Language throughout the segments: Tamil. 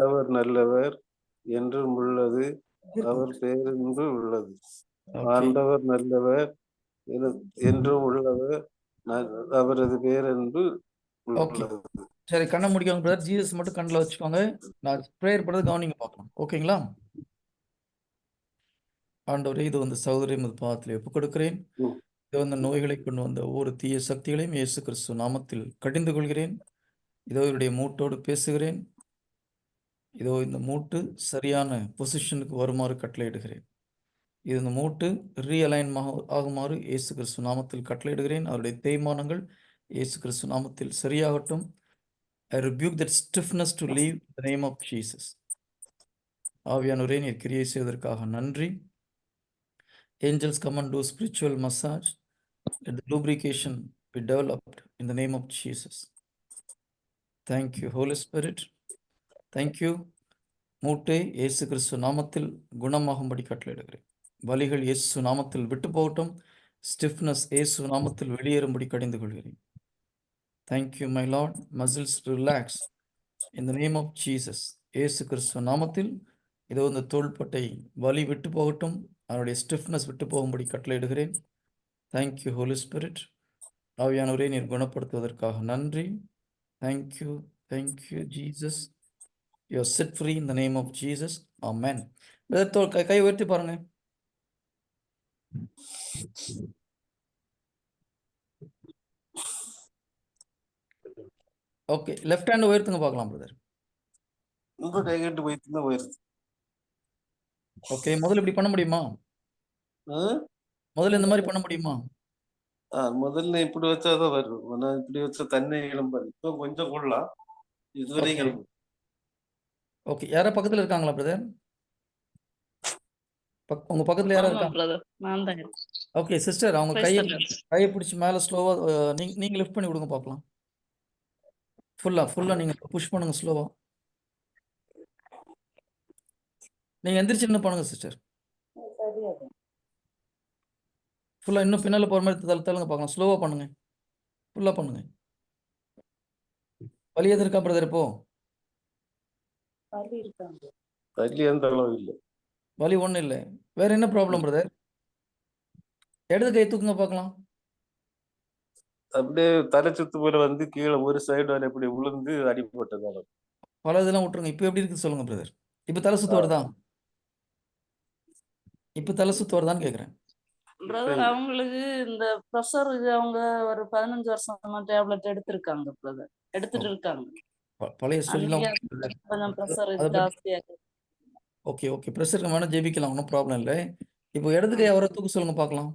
அவர் நல்லவர் என்றும் உள்ளது. அவர் பேரன்பு உள்ளது. ஆண்டவர் நல்லவர் என- என்றும் உள்ளவர். அவரது உள்ளது. சரி கண்ணை முடிக்கவங்க பிரதர் ஜீசஸ் மட்டும் கண்ணில் வச்சுக்கோங்க. நான் ப்ரேயர் பண்ணுறது கவனிங்க பார்க்கலாம் ஓகேங்களா? ஆண்டவரே இது வந்து சகோதரி முது பாதத்தில் ஒப்புக் கொடுக்கிறேன். இது வந்து நோய்களை கொண்டு வந்த ஒவ்வொரு தீய சக்திகளையும் இயேசு கிறிஸ்து நாமத்தில் கடிந்து கொள்கிறேன். இதோ இவருடைய மூட்டோடு பேசுகிறேன். இதோ இந்த மூட்டு சரியான பொசிஷனுக்கு வருமாறு கட்டளையிடுகிறேன். இது இந்த மூட்டு ரீஅலைன் ஆகுமாறு இயேசு கிறிஸ்து நாமத்தில் கட்டளையிடுகிறேன். அவருடைய தேய்மானங்கள் இயேசு கிறிஸ்து நாமத்தில் சரியாகட்டும். I rebuke that stiffness to leave the name of Jesus Jesus. ஆவியானவரே நீர் கிரியை செய்வதற்காக நன்றி. Angels come and do spiritual massage let the lubrication be developed in the name of Jesus. Thank you thank you மூட்டை இயேசு கிறிஸ்து நாமத்தில் குணமாகும்படி கட்டளையிடுகிறேன். வலிகள் இயேசு நாமத்தில் விட்டு போகட்டும். ஸ்டிஃப்னஸ் இயேசு நாமத்தில் வெளியேறும்படி கடிந்து கொள்கிறேன் thank you my lord muscles relax in the name of Jesus Jesus. Yesu கிறிஸ்துவ நாமத்தில் இதோ இந்த தோள்பட்டை வலி விட்டு போகட்டும். அதனுடைய ஸ்டிஃப்னஸ் விட்டு போகும்படி கட்டளையிடுகிறேன். தேங்க்யூ ஹோலி ஸ்பிரிட் ஆவியானவரே நீர் குணப்படுத்துவதற்காக நன்றி. Thank you thank you Jesus you set free in the name of Jesus amen brother தோல் கை உயர்த்தி பாருங்க ஓகே லெஃப்ட் ஹேண்ட் உயர்த்துங்க பார்க்கலாம் பிரதர் உங்க கை கட்டு தான் போயிருது ஓகே முதல்ல இப்படி பண்ண முடியுமா? முதல்ல இந்த மாதிரி பண்ண முடியுமா முதல்ல இப்படி வச்சாதான் வரும் இப்படி வச்சா தண்ணி கிளம்பாது இப்போ கொஞ்சம் கொள்ளலாம் இதுவரை Okay. ஓகே யாரா பக்கத்துல இருக்காங்களா பிரதர் உங்க பக்கத்துல யாரா இருக்காங்க ஓகே சிஸ்டர் அவங்க கையை. கையை பிடிச்சி மேல ஸ்லோவா நீங்க நீங்க லிஃப்ட் பண்ணி விடுங்க பார்க்கலாம் ஃபுல்லா ஃபுல்லா நீங்க புஷ் பண்ணுங்க ஸ்லோவா நீங்க எந்திரிச்சு என்ன பண்ணுங்க சிஸ்டர் ஃபுல்லா இன்னும் பின்னால போற மாதிரி தள்ளு தள்ளுங்க பார்க்கலாம் ஸ்லோவா பண்ணுங்க. ஃபுல்லா பண்ணுங்க. வலி இருக்கா பிரதர் இப்போ? தள்ளி எந்த அளவு இல்லை. வலி ஒண்ணும் இல்லை. வேற என்ன ப்ராப்ளம் பிரதர் இடது கை தூக்குங்க பார்க்கலாம். அப்படியே தலை சுத்து போல வந்து கீழே ஒரு சைடு வரை இப்படி விழுந்து அடிபட்டதால பல இதெல்லாம் விட்டுருங்க. இப்போ எப்படி இருக்கு சொல்லுங்க பிரதர் இப்போ தலை சுத்து வருதா? இப்போ தலை சுத்து வருதான்னு கேட்குறேன் பிரதர் அவங்களுக்கு இந்த ப்ரெஷருக்கு அவங்க ஒரு பதினஞ்சு வருஷமா டேப்லெட் எடுத்திருக்காங்க பிரதர் எடுத்துட்டு இருக்காங்க. பழைய ப்ரெஷர் ஜாஸ்தியா ஓகே ஓகே. ப்ரெஷருக்கு வேணா ஜெபிக்கலாம் ஒன்றும் ப்ராப்ளம் இல்லை. இப்போ இடது கை அவரை தூக்க சொல்லுங்க பார்க்கலாம்.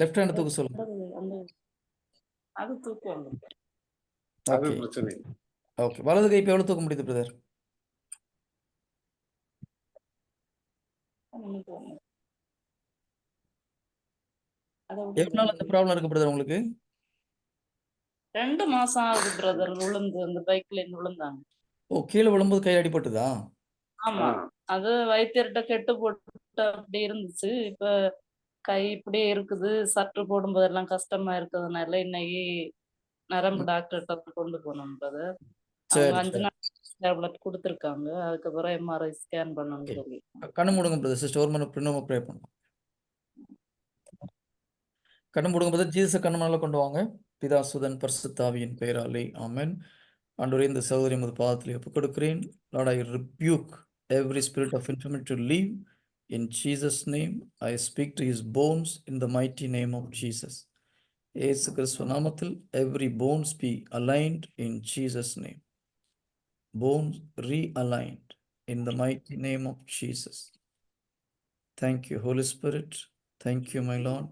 லெஃப்ட் ஹேண்ட் தூக்க சொல்லுங்க. அது அது ஓகே பிரச்சனை இல்லை. ஓகே. வலது கை இப்போ எவ்வளோ தூக்க முடியுது பிரதர் அதை எவ்வளோ நாள் அந்த ப்ராப்ளம் இருக்கு பிரதர் உங்களுக்கு? ரெண்டு மாசம் ஆகுது பிரதர் விழுந்து அந்த பைக்ல இருந்து விழுந்தாங்க ஓ கீழே விழும்போது கை அடிபட்டுதா? ஆமா. அது வைத்தியர்கிட்ட கெட்டு போட்டு அப்படி இருந்துச்சு. இப்ப கை இப்படியே இருக்குது. சற்று போடும்போதெல்லாம் கஷ்டமா இருக்கிறதுனால இன்னைக்கு நரம்பு டாக்டர்கிட்ட கொண்டு போனோம் சரி அஞ்சு நாள் டேப்லெட் கொடுத்துருக்காங்க. அதுக்கப்புறம் எம்ஆர்ஐ ஸ்கேன் ஓகே பண்ணணும்னு சொல்லி கண்ணு மூடுங்க பிரதர் சிஸ்டர் ஒரு மணி பின்னமா ப்ரே பண்ணுவோம் கண்ணு மூடுங்க பிரதர் ஜீசஸை கண்ணு மேல கொண்டு வாங்க. பிதா சுதன் பரிசுத்தாவியின் பெயராலே ஆமென். ஆண்டவரே இந்த சகோதரி மது பாதத்தில் ஒப்புக் கொடுக்கிறேன் lord I rebuke every spirit of infirmity to leave in Jesus name I speak to his bones in the mighty name of Jesus Yesu கிறிஸ்துவ நாமத்தில் every bones be aligned in Jesus name bones realigned in the mighty name of Jesus Thank you, Holy Spirit. Thank you, my Lord.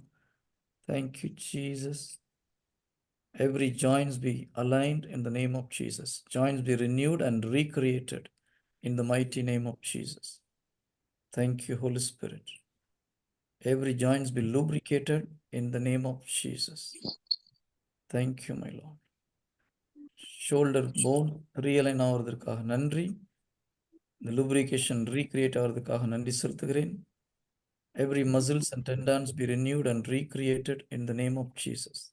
Thank you, Jesus. Every joints be aligned in the name of Jesus. Joints be renewed and recreated in the mighty name of Jesus. Thank you, Holy Spirit. Every joints be lubricated in the name of Jesus. Thank you, my Lord. Shoulder bone realign ஆவதற்காக நன்றி இந்த lubrication recreate ஆவதற்காக நன்றி செலுத்துகிறேன் Every muscles and tendons be renewed and recreated in the name of Jesus.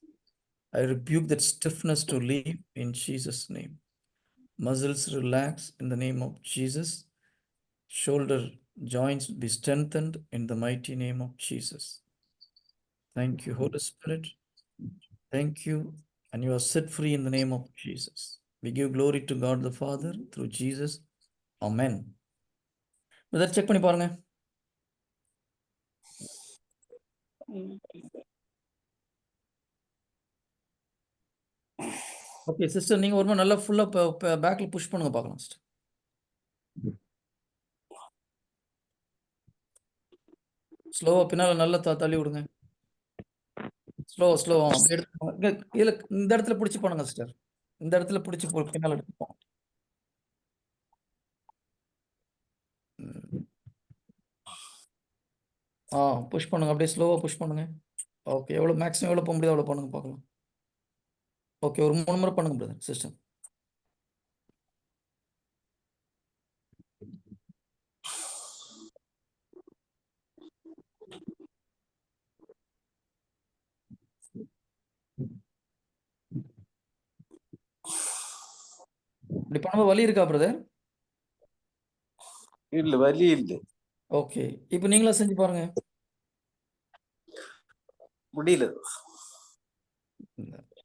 I rebuke that stiffness to leave in Jesus' name. muscles relax in the name of Jesus. Shoulder joints be strengthened in the mighty name of Jesus. Thank you, Holy Spirit. Thank you. And you are set free in the name of Jesus. We give glory to God the Father through Jesus. Amen. Brother, check பண்ணி பாருங்க okay sister நீங்க ஒரு நல்லா ஃபுல்லா பேக்ல புஷ் பண்ணுங்க பார்க்கலாம் சிஸ்டர் ஸ்லோவா பின்னால நல்லா த- தள்ளி விடுங்க. ஸ்லோவா ஸ்லோவா எடுத்து இதுல இந்த இடத்துல பிடிச்சி பண்ணுங்க சிஸ்டர் இந்த இடத்துல பிடிச்சி போ- பின்னால எடுத்துப்போம் ஆ புஷ் பண்ணுங்க அப்படியே ஸ்லோவா புஷ் பண்ணுங்க. ஓகே எவ்வளோ மேக்ஸிமம் எவ்வளோ போக முடியாது அவ்வளோ பண்ணுங்க பார்க்கலாம். ஓகே ஒரு மூணு முறை பண்ணுங்க பிரதர் சிஸ்டம் இப்படி பண்ணும்போது வலி இருக்கா பிரதர் இல்ல வலி இல்ல. ஓகே இப்போ நீங்களா செஞ்சு பாருங்க. முடியல.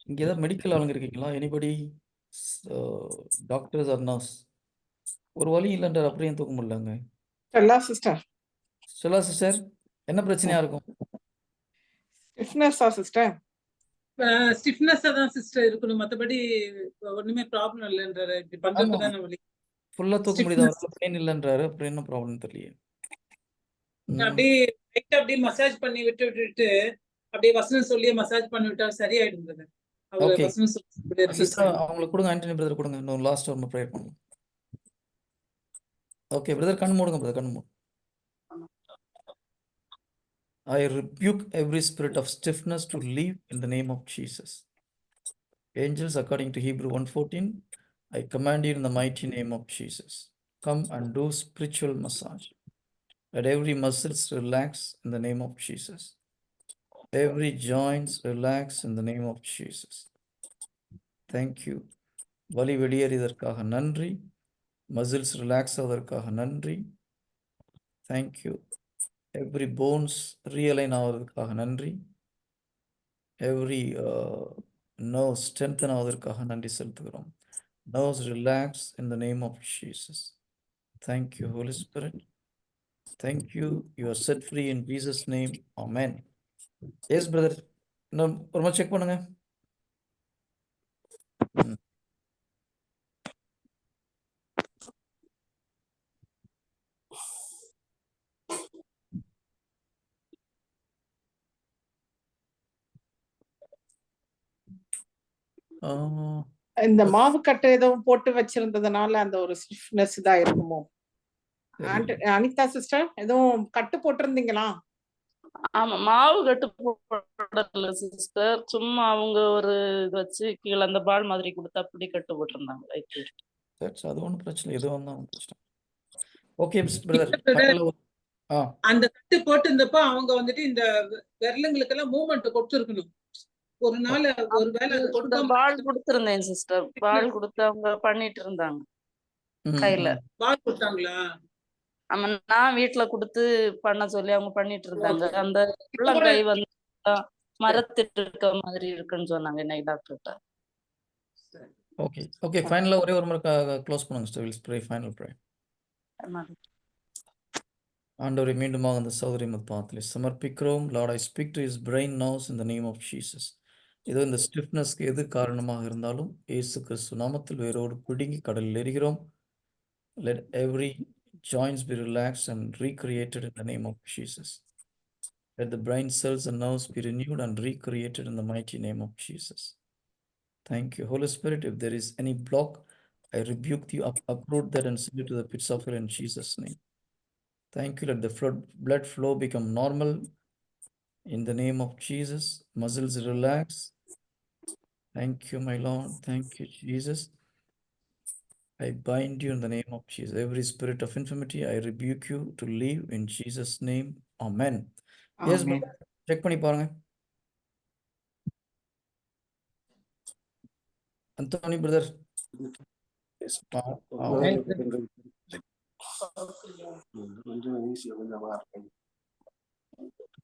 இங்க ஏதாவது மெடிக்கல் ஆளுங்க இருக்கீங்களா எனிபடி டாக்டர்ஸ் ஆர் நர்ஸ் ஒரு வழி இல்லைன்றார் அப்படியே தூக்க முடியலங்க? எல்லா சிஸ்டர் சொல்லா சிஸ்டர் என்ன பிரச்சனையா இருக்கும்? ஸ்டிஃப்னஸா சிஸ்டர் ஸ்டிஃப்னஸா தான் சிஸ்டர் இருக்கணும். மத்தபடி ஒண்ணுமே ப்ராப்ளம் இல்லைன்றாரு. இப்படி பண்றது. தானே வலி ஃபுல்லா தூக்க முடியுதா? பெயின் இல்லைன்றாரு. அப்புறம் என்ன ப்ராப்ளம் தெரியல. அப்படியே லைட்டா அப்படியே மசாஜ் பண்ணி விட்டு விட்டுட்டு அப்படியே வசனம் சொல்லி மசாஜ் பண்ணி விட்டா சரியாயிடும் brother. அவர் Okay. வசனம் சொல்லி அப்படியே release சிஸ்டர் ஆயிடும். அவங்களுக்கு கொடுங்க ஆண்டனி பிரதர் கொடுங்க இன்னும் லாஸ்ட் ஒரு ப்ரேயர் பண்ணுங்க ஓகே பிரதர் கண் மூடுங்க பிரதர் கண் மூடு I rebuke every spirit of stiffness to leave in the name of Jesus. Angels, according to Hebrew 1:14, I command you in the mighty name of Jesus. Come and do spiritual massage. Let every muscles relax in the name of Jesus. Every joints relax in the name of Jesus. Thank you. வலி வெளியேறியதற்காக நன்றி. மசில்ஸ் ரிலாக்ஸ் ஆவதற்காக நன்றி. Thank you every bones realign ஆவதற்காக நன்றி. எவ்ரி நர்வ் ஸ்ட்ரென்தன் ஆவதற்காக நன்றி செலுத்துகிறோம். Nerves relax in the name of Jesus thank you holy spirit thank you you are set free in Jesus name amen yes brother இன்னும் ஒரு மாதிரி செக் பண்ணுங்க. இந்த மாவு கட்டு எதுவும் போட்டு வச்சிருந்ததுனால அந்த ஒரு ஸ்டிஃப்னஸ் இதா இருக்குமோ? அனிதா சிஸ்டர் எதுவும் கட்டு போட்டிருந்தீங்களா? ஆமா மாவு கட்டு போடல சிஸ்டர் சும்மா அவங்க ஒரு இது வச்சு கீழே அந்த பால் மாதிரி கொடுத்து அப்படி கட்டு போட்டிருந்தாங்க. That's அது ஒன்றும் பிரச்சனை வந்தால் ஒன்றும் பிரச்சனை ஓகே பிரதர் அந்த கட்டு போட்டிருந்தப்போ அவங்க வந்துட்டு இந்த விரலுங்களுக்கு எல்லாம் மூவ்மெண்ட் கொடுத்துருக்கணும். ஒரு நாள் ஒரு வேலை பால் கொடுத்திருந்தேன் சிஸ்டர் பால் கொடுத்து அவங்க பண்ணிட்டு இருந்தாங்க. கையில. பால் கொடுத்தாங்களா? ஆமா நான் வீட்ல கொடுத்து பண்ண சொல்லி அவங்க பண்ணிட்டு இருந்தாங்க அந்த உள்ளங்கை வந்து மரத்திட்டு இருக்க மாதிரி இருக்குன்னு சொன்னாங்க இன்னைக்கு டாக்டர்கிட்ட ஓகே. ஓகே ஃபைனலாக ஒரே ஒரு முறை க்ளோஸ் பண்ணுங்க ஸ்டர் வில் ஸ்ப்ரே ஃபைனல் ப்ரே ஆண்டவரை மீண்டுமாக அந்த சௌதரி பாத்திலே சமர்ப்பிக்கிறோம். Lord I speak to is brain nose in the name of Jesus ஏதோ இந்த ஸ்டிஃப்னஸ்க்கு எது காரணமாக இருந்தாலும் இயேசு கிறிஸ்து நாமத்தில் வேரோடு பிடுங்கி கடலில் எரிகிறோம் let every joints be relaxed and recreated in the name of Jesus. Let the brain cells and nerves be renewed and recreated in the mighty name of Jesus. Thank you, Holy Spirit. If there is any block, I rebuke you, up, uproot that and send it to the pits of hell in Jesus' name. Thank you. Let the flood, blood flow become normal in the name of Jesus. Muscles relax. Thank you, my Lord. Thank you, Jesus. I bind you in the name of Jesus. Every spirit of infirmity, I rebuke you to leave in Jesus' name. Amen. Yes, brother. check பண்ணி பாருங்க அந்தோனி பிரதர்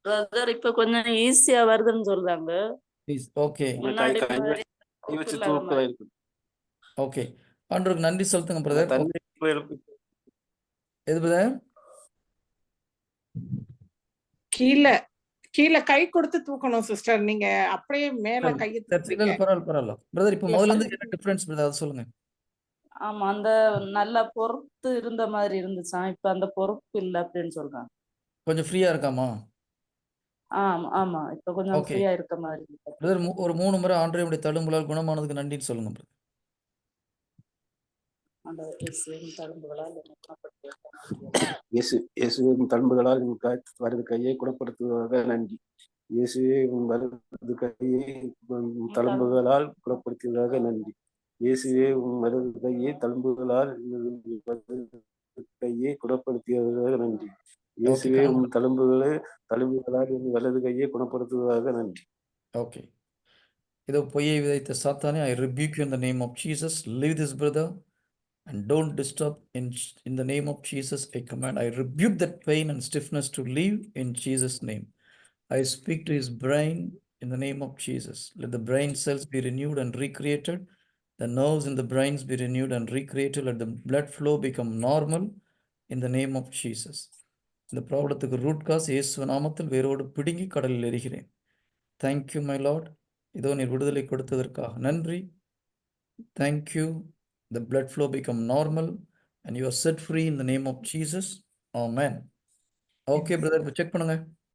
பிரதர் இப்ப கொஞ்சம் ஈஸியா வருதுன்னு சொல்றாங்க please. ஓகே ஓகே ஆண்டவருக்கு நன்றி செலுத்துங்க பிரதர். எது பிரதர் கீழே கீழே கை கொடுத்து தூக்கணும் சிஸ்டர் நீங்க அப்படியே மேல கையை பரவாயில்ல பரவாயில்ல. பிரதர் இப்போ முதல்ல இருந்து. என்ன டிஃபரன்ஸ் பிரதர் அதை சொல்லுங்க. ஆமா அந்த நல்லா பொறுத்து இருந்த மாதிரி இருந்துச்சாம் இப்ப அந்த பொறுப்பு இல்ல அப்படின்னு சொல்றாங்க. கொஞ்சம் ஃப்ரீயா இருக்காமா? ஆமா ஆமா. இப்ப கொஞ்சம். ஃப்ரீயா இருக்க மாதிரி. பிரதர் ஒரு மூணு முறை ஆண்டவருடைய தழும்புகளால் குணமானதுக்கு நன்றின்னு சொல்லுங்க பிரதர் இயேசுவின் தழும்புகளால் வலது கையை குணப்படுத்துவதாக நன்றி. இயேசுவே உன் வலது கையை தழும்புகளால் குணப்படுத்துவதாக நன்றி. இயேசுவே உன் வலது கையை தழும்புகளால் கையை குணப்படுத்தியதாக நன்றி. இயேசுவே உன் தழும்புகளை தழும்புகளால் உன் வலது கையை குணப்படுத்துவதாக நன்றி. ஓகே இதோ பொய்யை விதைத்த சாத்தானே I rebuke in the name of Jesus. Leave this brother. and don't disturb in in the name of Jesus I command I rebuke that pain and stiffness to leave in Jesus name I speak to his brain in the name of Jesus let the brain cells be renewed and recreated the nerves in the brains be renewed and recreated let the blood flow become normal in the name of Jesus இந்த ப்ராப்ளத்துக்கு ரூட் காஸ் இயேசு நாமத்தில் வேரோடு பிடுங்கி கடலில் எறிகிறேன் தேங்க்யூ மை லார்ட் இதோ நீர் விடுதலை கொடுத்ததற்காக நன்றி thank you the blood flow become normal and you are set free in the name of Jesus amen okay brother இப்போ செக் பண்ணுங்க